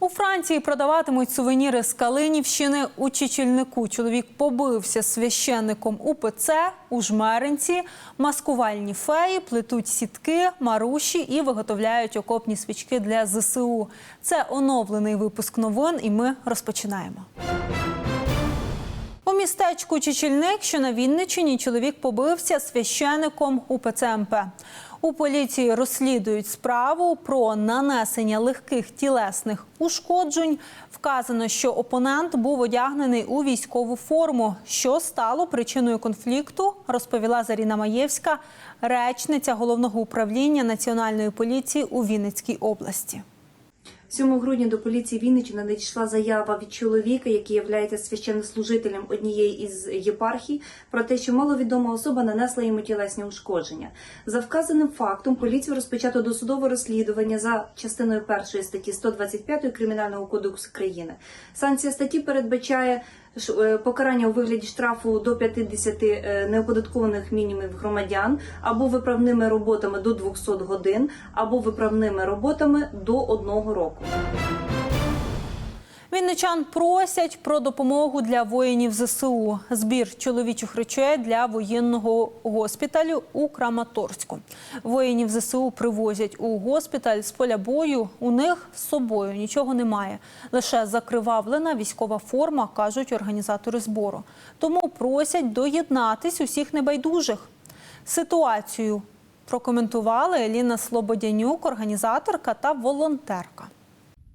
У Франції продаватимуть сувеніри з Калинівщини у Чечільнику. Чоловік побився священником УПЦ у Жмеринці. Маскувальні феї плетуть сітки, маруші і виготовляють окопні свічки для ЗСУ. Це оновлений випуск новин, і ми розпочинаємо. Містечку Чечільник, що на Вінниччині, чоловік побився священиком УПЦ МП. У поліції розслідують справу про нанесення легких тілесних ушкоджень. Вказано, що опонент був одягнений у військову форму. Що стало причиною конфлікту, розповіла Заріна Маєвська, речниця головного управління національної поліції у Вінницькій області. 7 грудня до поліції Вінниччини надійшла заява від чоловіка, який є священнослужителем однієї із єпархій, про те, що маловідома особа нанесла йому тілесні ушкодження. За вказаним фактом поліцію розпочато досудове розслідування за частиною першої статті 125 Кримінального кодексу країни. Санкція статті передбачає покарання у вигляді штрафу до 50 е, неоподаткованих мінімумів громадян або виправними роботами до 200 годин, або виправними роботами до 1 року. Вінничан просять про допомогу для воїнів ЗСУ. Збір чоловічих речей для воєнного госпіталю у Краматорську. Воїнів ЗСУ привозять у госпіталь з поля бою. У них з собою нічого немає. Лише закривавлена військова форма, кажуть організатори збору. Тому просять доєднатись усіх небайдужих. Ситуацію прокоментували Еліна Слободянюк, організаторка та волонтерка.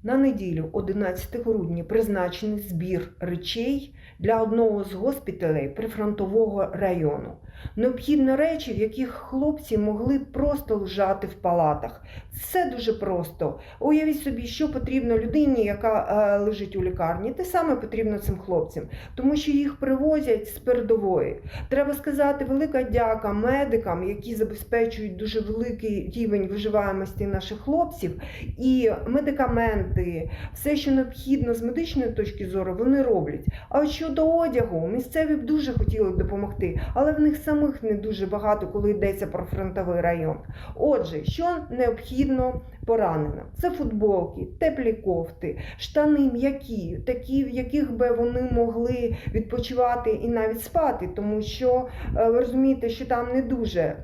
На неділю, 11 грудня, призначений збір речей для одного з госпіталей прифронтового району. Необхідні речі, в яких хлопці могли просто лежати в палатах. Все дуже просто. Уявіть собі, що потрібно людині, яка е, лежить у лікарні. Те саме потрібно цим хлопцям, тому що їх привозять з передової. Треба сказати, велика дяка медикам, які забезпечують дуже великий рівень виживаємості наших хлопців, і медикаменти, все, що необхідно з медичної точки зору, вони роблять. А от щодо одягу, місцеві б дуже хотіли допомогти, але в них самих не дуже багато, коли йдеться про фронтовий район. Отже, що необхідно пораненим? Це футболки, теплі кофти, штани м'які, такі, в яких би вони могли відпочивати і навіть спати, тому що е, ви розумієте, що там не дуже.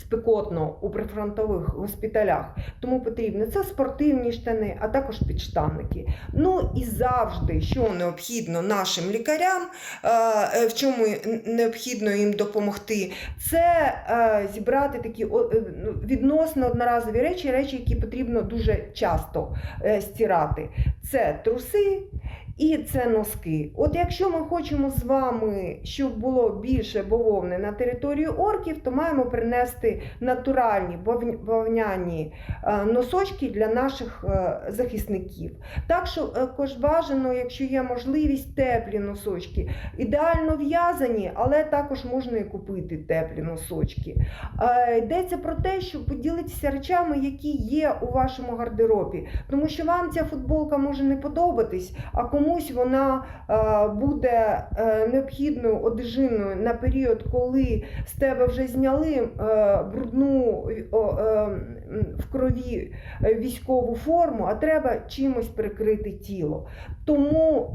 Спекотно у прифронтових госпіталях, тому потрібно це спортивні штани, а також підштанники. Ну і завжди, що необхідно нашим лікарям, е, е, в чому необхідно їм допомогти, це е, зібрати такі ну, відносно одноразові речі, речі, які потрібно дуже часто стирати. Це труси. І це носки. От якщо ми хочемо з вами, щоб було більше бавовни на територію орків, то маємо принести натуральні бавн- бавовняні е, носочки для наших е, захисників. Так що також бажано, якщо є можливість, теплі носочки. Ідеально в'язані, але також можна і купити теплі носочки. Е, Йдеться про те, щоб поділитися речами, які є у вашому гардеробі. Тому що вам ця футболка може не подобатись, а комусь вона е, буде е, необхідною одежиною на період, коли з тебе вже зняли е, брудну в крові військову форму, а треба чимось прикрити тіло. Тому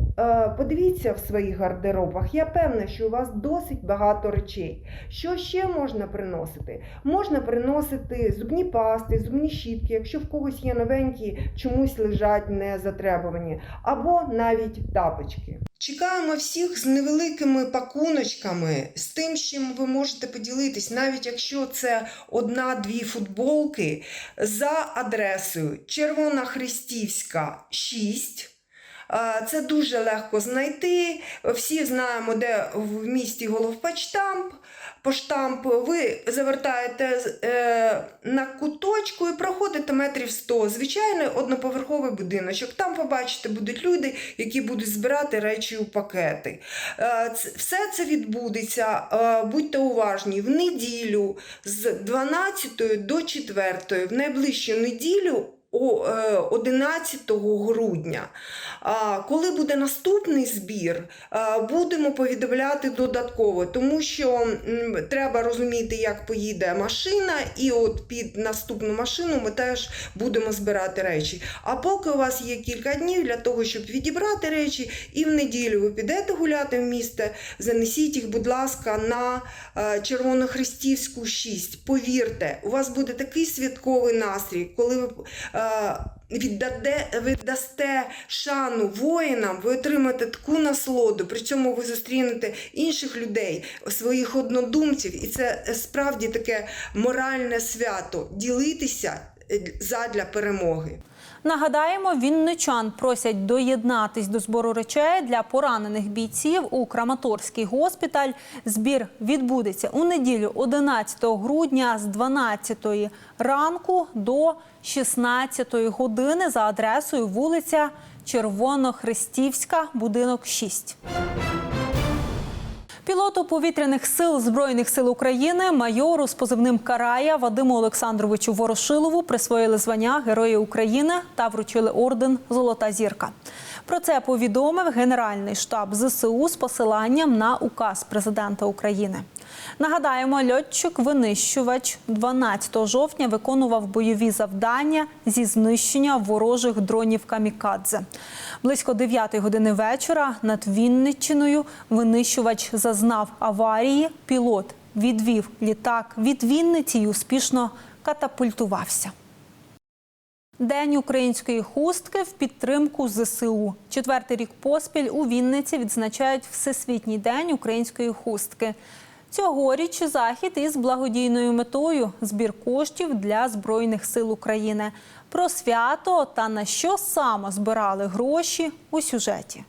подивіться в своїх гардеробах. Я певна, що у вас досить багато речей. Що ще можна приносити? Можна приносити зубні пасти, зубні щітки, якщо в когось є новенькі, чомусь лежать не затребувані, або навіть тапочки. Чекаємо всіх з невеликими пакуночками, з тим, чим ви можете поділитись, навіть якщо це одна-дві футболки за адресою Червона Христівська 6. Це дуже легко знайти. Всі знаємо, де в місті головпочтамп. Поштамп ви завертаєте е, на куточку і проходите метрів 100. Звичайний одноповерховий будиночок. Там побачите, будуть люди, які будуть збирати речі у пакети. Е, все це відбудеться, е, будьте уважні, в неділю з 12 до 4, в найближчу неділю 11 грудня. Коли буде наступний збір, е, будемо повідомляти додатково, тому що треба розуміти, як поїде машина, і от під наступну машину ми теж будемо збирати речі. А поки у вас є кілька днів для того, щоб відібрати речі, і в неділю ви підете гуляти в місто, занесіть їх, будь ласка, на е, Червонохрестівську 6. Повірте, у вас буде такий святковий настрій, коли ви е, віддаде, віддасте шану воїнам, ви отримаєте таку насолоду, при цьому ви зустрінете інших людей, своїх однодумців, і це е, справді таке моральне свято ділитися е, задля перемоги. Нагадаємо, вінничан просять доєднатись до збору речей для поранених бійців у Краматорський госпіталь. Збір відбудеться у неділю 11 грудня з 12 ранку до 16 години за адресою вулиця Червонохрестівська, будинок 6. Пілоту повітряних сил Збройних сил України майору з позивним Карая Вадиму Олександровичу Ворошилову присвоїли звання Героя України та вручили орден Золота зірка. Про це повідомив Генеральний штаб ЗСУ з посиланням на указ президента України. Нагадаємо, льотчик-винищувач 12 жовтня виконував бойові завдання зі знищення ворожих дронів камікадзе. Близько 9 години вечора над Вінниччиною винищувач зазнав аварії. Пілот відвів літак від Вінниці і успішно катапультувався. День української хустки в підтримку ЗСУ. Четвертий рік поспіль у Вінниці відзначають Всесвітній день української хустки. Цьогоріч захід із благодійною метою збір коштів для Збройних сил України. Про свято та на що саме збирали гроші у сюжеті.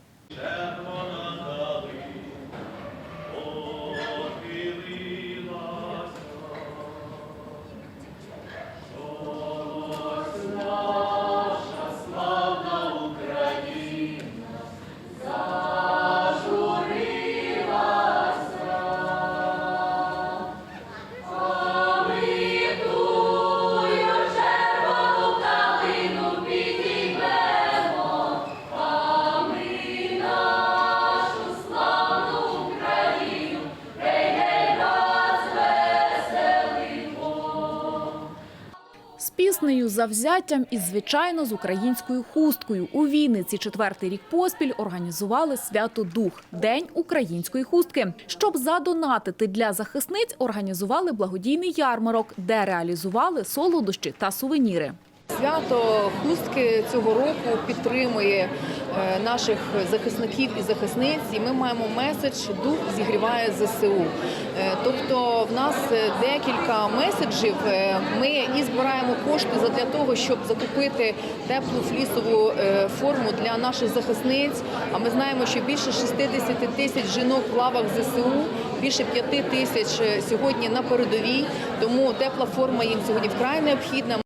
З піснею, завзяттям і, звичайно, з українською хусткою. У Вінниці четвертий рік поспіль організували свято Дух – День української хустки. Щоб задонатити для захисниць, організували благодійний ярмарок, де реалізували солодощі та сувеніри. Свято хустки цього року підтримує наших захисників і захисниць, і ми маємо меседж Дух зігріває ЗСУ. Е, Тобто, в нас е, декілька меседжів. Е, Ми і збираємо кошти для того, щоб закупити теплу флісову е, форму для наших захисниць. А ми знаємо, що більше 60 тисяч жінок в лавах ЗСУ, більше 5 тисяч е, сьогодні на передовій. Тому тепла форма їм сьогодні вкрай необхідна.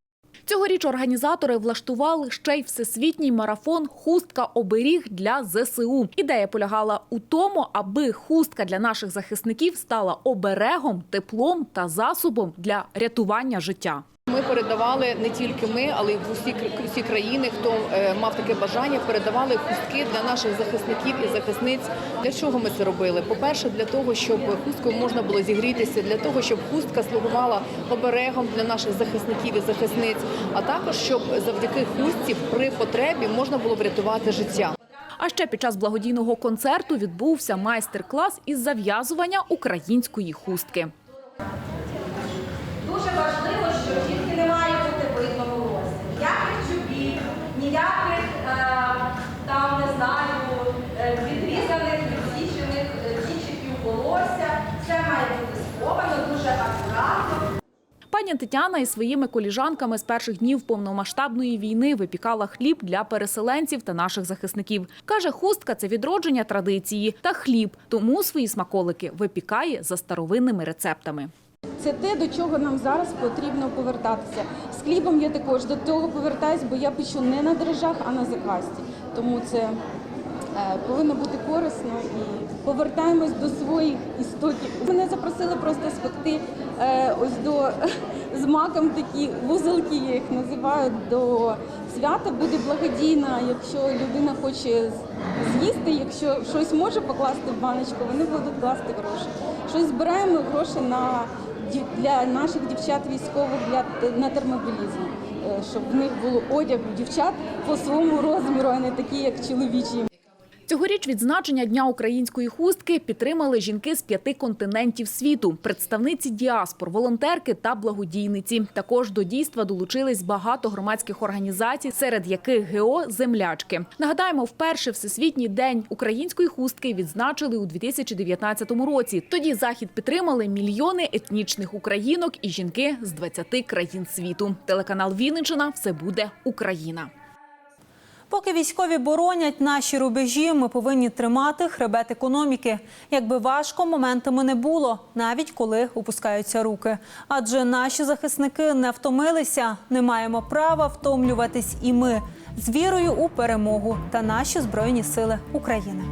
Цьогоріч організатори влаштували ще й всесвітній марафон «Хустка оберіг для ЗСУ». Ідея полягала у тому, аби хустка для наших захисників стала оберегом, теплом та засобом для рятування життя. Ми передавали не тільки ми, але й в усі всі країни, хто е, мав таке бажання, передавали хустки для наших захисників і захисниць. Для чого ми це робили? По-перше, для того, щоб хусткою можна було зігрітися, для того, щоб хустка слугувала оберегом для наших захисників і захисниць, а також щоб завдяки хустці при потребі можна було врятувати життя. А ще під час благодійного концерту відбувся майстер-клас із зав'язування української хустки. Дуже важливо, Пані Тетяна із своїми коліжанками з перших днів повномасштабної війни випікала хліб для переселенців та наших захисників. Каже, хустка це відродження традиції та хліб, тому свої смаколики випікає за старовинними рецептами. Це те, до чого нам зараз потрібно повертатися. З хлібом я також до того повертаюсь, бо я печу не на дрожжах, а на заквасті. Тому це е, повинно бути корисно і повертаємось до своїх істоків. Мене запросили просто спекти ось до з маком такі вузелки, я їх називаю, до свята буде благодійна. Якщо людина хоче з'їсти, якщо щось може покласти в баночку, вони будуть класти гроші. Щось збираємо гроші на для наших дівчат військових для на термобілізм, е, щоб в них було одяг дівчат по своєму розміру, а не такі, як чоловічі. Цьогоріч відзначення Дня української хустки підтримали жінки з п'яти континентів світу, представниці діаспор, волонтерки та благодійниці. Також до дійства долучились багато громадських організацій, серед яких ГО «Землячки». Нагадаємо, вперше Всесвітній день української хустки відзначили у 2019 році. Тоді захід підтримали мільйони етнічних українок і жінки з 20 країн світу. Телеканал Вінниччина – все буде Україна. Поки військові боронять наші рубежі, ми повинні тримати хребет економіки. Якби важко моментами не було, навіть коли опускаються руки. Адже наші захисники не втомилися, не маємо права втомлюватись і ми з вірою у перемогу та наші збройні сили України.